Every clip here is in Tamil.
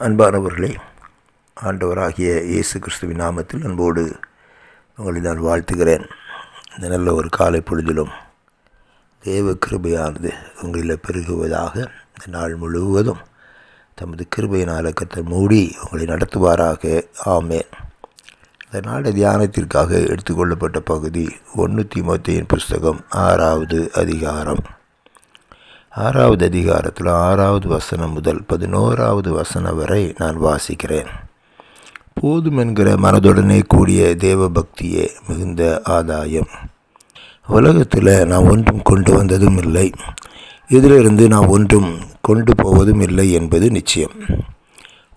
அன்பானவர்களே ஆண்டவராகிய இயேசு கிறிஸ்துவின் நாமத்தில் அன்போடு உங்களை நான் வாழ்த்துகிறேன். இந்த நல்ல ஒரு காலை பொழுதிலும் தேவ கிருபையானது உங்களில் பெருகுவதாக இந்த நாள் முழுவதும் தமது கிருபையினால் கத்தர் மூடி உங்களை நடத்துவாராக. ஆமேன். இந்த நாளை தியானத்திற்காக எடுத்துக்கொள்ளப்பட்ட பகுதி ஒன்று திமுத்தையின் புஸ்தகம் ஆறாவது அதிகாரம். ஆறாவது அதிகாரத்தில் ஆறாவது வசனம் முதல் பதினோராவது வசனம் வரை நான் வாசிக்கிறேன். போதும் என்கிற மனதுடனே கூடிய தேவ பக்தியே மிகுந்த ஆதாயம். உலகத்தில் நான் ஒன்றும் கொண்டு வந்ததும் இல்லை. இதிலிருந்து நான் ஒன்றும் கொண்டு போவதும் இல்லை என்பது நிச்சயம்.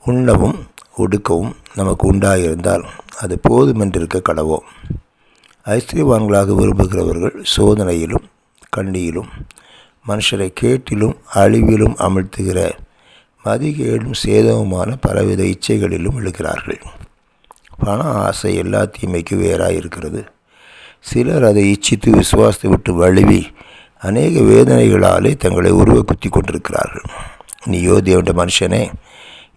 உண்ணவும் ஒடுக்கவும் நமக்கு உண்டாயிருந்தால் அது போதுமென்றிருக்க கடவோம். ஐஸ்வர்யவான்களாக விரும்புகிறவர்கள் சோதனையிலும் கண்ணியிலும் மனுஷரை கேட்டிலும் அழிவிலும் அமிழ்த்துகிற மதிகேடும் சேதமுமான பலவித இச்சைகளிலும் எழுகிறார்கள் பண ஆசை எல்லா தீமைக்கு வேறாக இருக்கிறது சிலர் அதை இச்சித்து விசுவாசத்தை விட்டு வழுவி அநேக வேதனைகளாலே தங்களை உருவ குத்தி கொண்டிருக்கிறார்கள். நீயோ தேவண்ட மனுஷனே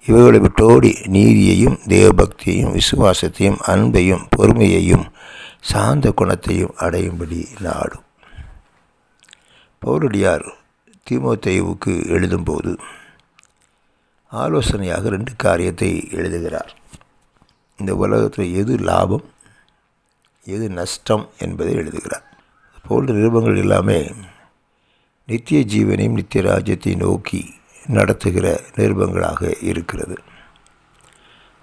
இவைகளை விட்டோடி நீதியையும் தேவபக்தியையும் விசுவாசத்தையும் அன்பையும் பொறுமையையும் சாந்த குணத்தையும் அடையும்படி நாடும் பௌரடியார் தீமோத்தேயுவுக்கு எழுதும்போது ஆலோசனையாக ரெண்டு காரியத்தை எழுதுகிறார். இந்த உலகத்தில் எது லாபம் எது நஷ்டம் என்பதை எழுதுகிறார். போன்ற நிருபங்கள் எல்லாமே நித்திய ஜீவனையும் நித்திய ராஜ்யத்தை நோக்கி நடத்துகிற நிருபங்களாக இருக்கிறது.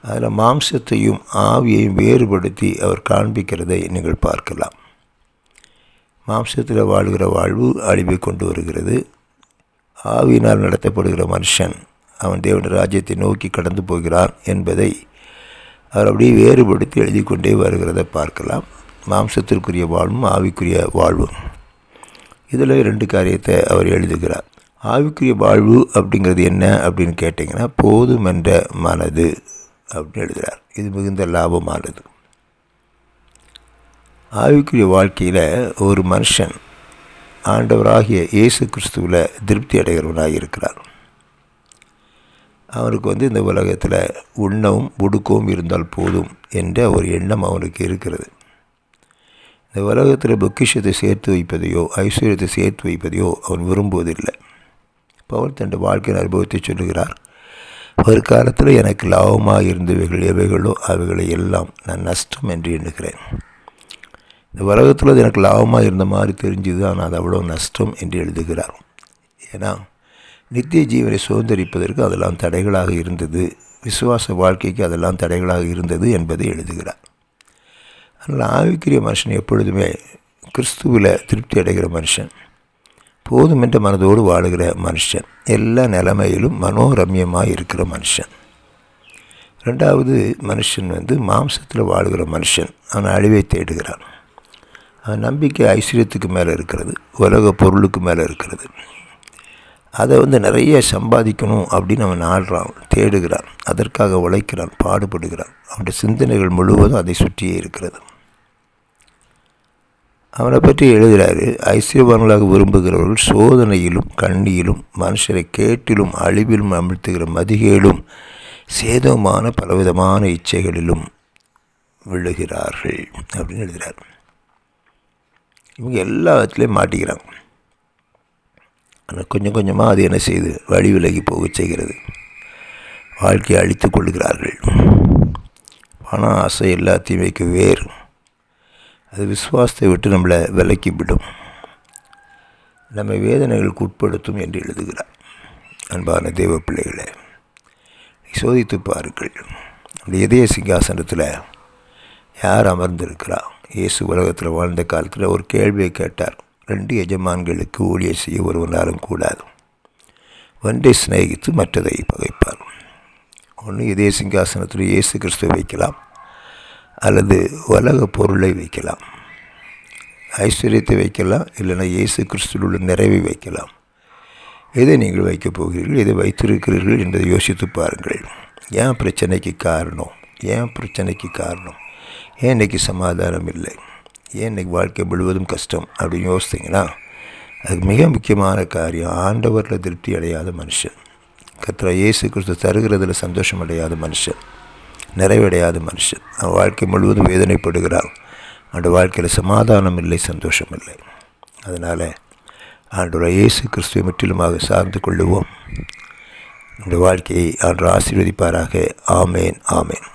அதில் மாம்சத்தையும் ஆவியையும் வேறுபடுத்தி அவர் காண்பிக்கிறதை நீங்கள் பார்க்கலாம். மாம்சத்தில் வாழ்கிற வாழ்வு அழிவை கொண்டு வருகிறது. ஆவியினால் நடத்தப்படுகிற மனுஷன் அவன் தேவன் ராஜ்யத்தை நோக்கி கடந்து போகிறான் என்பதை அவர் அப்படியே வேறுபடுத்தி எழுதி கொண்டே வருகிறத பார்க்கலாம். மாம்சத்திற்குரிய வாழ்வும் ஆவிக்குரிய வாழ்வும். இதில் ரெண்டு காரியத்தை அவர் எழுதுகிறார். ஆவிக்குரிய வாழ்வு அப்படிங்கிறது என்ன அப்படின்னு கேட்டிங்கன்னா போதும் என்ற மனது அப்படின்னு எழுதுகிறார். இது மிகுந்த லாபமானது. ஆவிக்குரிய வாழ்க்கையில் ஒரு மனுஷன் ஆண்டவராகிய இயேசு கிறிஸ்துவில் திருப்தி அடைகிறவனாக இருக்கிறார். அவனுக்கு வந்து இந்த உலகத்தில் உண்ணவும் உடுக்கவும் இருந்தால் போதும் என்ற ஒரு எண்ணம் அவனுக்கு இருக்கிறது. இந்த உலகத்தில் பொக்கிஷத்தை சேர்த்து வைப்பதையோ ஐஸ்வர்யத்தை சேர்த்து வைப்பதையோ அவன் விரும்புவதில்லை. பவுல் தன் வாழ்க்கையின் அனுபவத்தை சொல்லுகிறார் ஒரு காலத்தில் எனக்கு லாபமாக இருந்தவைகள் எவைகளோ அவைகளை எல்லாம் நான் நஷ்டம் என்று எண்ணுகிறேன். இந்த உலகத்தில் அது எனக்கு லாபமாக இருந்த மாதிரி தெரிஞ்சுது. ஆனால் அது அவ்வளோ நஷ்டம் என்று எழுதுகிறார். ஏன்னா நித்திய ஜீவனை சுதந்திரிப்பதற்கு அதெல்லாம் தடைகளாக இருந்தது. விசுவாச வாழ்க்கைக்கு அதெல்லாம் தடைகளாக இருந்தது என்பதை எழுதுகிறார். அதனால் ஆவிக்குரிய மனுஷன் எப்பொழுதுமே கிறிஸ்துவில் திருப்தி அடைகிற மனுஷன் போதுமென்ற மனதோடு வாழுகிற மனுஷன் எல்லா நிலைமையிலும் மனோரம்யமாக இருக்கிற மனுஷன். ரெண்டாவது மனுஷன் வந்து மாம்சத்தில் வாழ்கிற மனுஷன். அவன் அழிவை தேடுகிறான். நம்பிக்கை ஐஸ்வர்யத்துக்கு மேலே இருக்கிறது உலக பொருளுக்கு மேலே இருக்கிறது. அதை வந்து நிறைய சம்பாதிக்கணும் அப்படின்னு அவன் ஆடுறான் தேடுகிறான் அதற்காக உழைக்கிறான் பாடுபடுகிறான். அவனுடைய சிந்தனைகள் முழுவதும் அதை சுற்றியே இருக்கிறது. அவனை பற்றி எழுதுகிறாரு ஐஸ்வர்யவான்களாக விரும்புகிறவர்கள் சோதனையிலும் கண்ணியிலும் மனுஷரை கேட்டிலும் அழிவிலும் அமிழ்த்துகிற மதிகேலும் சேதமான பலவிதமான இச்சைகளிலும் விழுகிறார்கள். அப்படின்னு எழுதுகிறார் இவங்க எல்லா இடத்துலையும் மாட்டிக்கிறாங்க. ஆனால் கொஞ்சம் கொஞ்சமாக அது என்ன செய்து வழி விலகி போக செய்கிறது. வாழ்க்கையை அழித்து கொள்கிறார்கள் பணம் ஆசை எல்லாத்தையும் வைக்க வேறு. அது விசுவாசத்தை விட்டு நம்மளை விலக்கி விடும். நம்ம வேதனைகளுக்கு உட்படுத்தும் என்று எழுதுகிறார். அன்பான தெய்வ பிள்ளைகளை சோதித்து பாருங்கள். அந்த இதய சிங்காசனத்தில் யார் அமர்ந்திருக்கிறார் இயேசு உலகத்தில் வாழ்ந்த காலத்தில் ஒரு கேள்வியை கேட்டார். ரெண்டு எஜமான்களுக்கு ஊழியர் செய்ய ஒருவனாலும் கூடாது. ஒன்றை சிநேகித்து மற்றதை பகைப்பார். ஒன்று இதே சிங்காசனத்தில் இயேசு கிறிஸ்துவை வைக்கலாம். அல்லது உலக பொருளை வைக்கலாம். ஐஸ்வர்யத்தை வைக்கலாம். இல்லைன்னா இயேசு கிறிஸ்துவில் உள்ள நிறைவை வைக்கலாம். எதை நீங்கள் வைக்கப் போகிறீர்கள்? எதை வைத்திருக்கிறீர்கள்? என்பதை யோசித்து பாருங்கள். ஏன் பிரச்சனைக்கு காரணம்? ஏன் பிரச்சனைக்கு காரணம்? ஏன் இன்றைக்கி சமாதானம் இல்லை? ஏன் இன்றைக்கி வாழ்க்கை முழுவதும் கஷ்டம் அப்படின்னு யோசித்தீங்கன்னா அது மிக முக்கியமான காரியம். ஆண்டவரில் திருப்தி அடையாத மனுஷன். கத்திர இயேசு கிறிஸ்து தருகிறதில் சந்தோஷம் அடையாத மனுஷன். நிறைவடையாத மனுஷன். அவன் வாழ்க்கை முழுவதும் வேதனைப்படுகிறான். அந்த வாழ்க்கையில் சமாதானம் இல்லை சந்தோஷம் இல்லை. அதனால் ஆண்டோட இயேசு கிறிஸ்துவை முற்றிலுமாக சார்ந்து கொள்ளுவோம். நம்முடைய வாழ்க்கையை ஆண்டு ஆசீர்வதிப்பாராக. ஆமேன் ஆமேன்.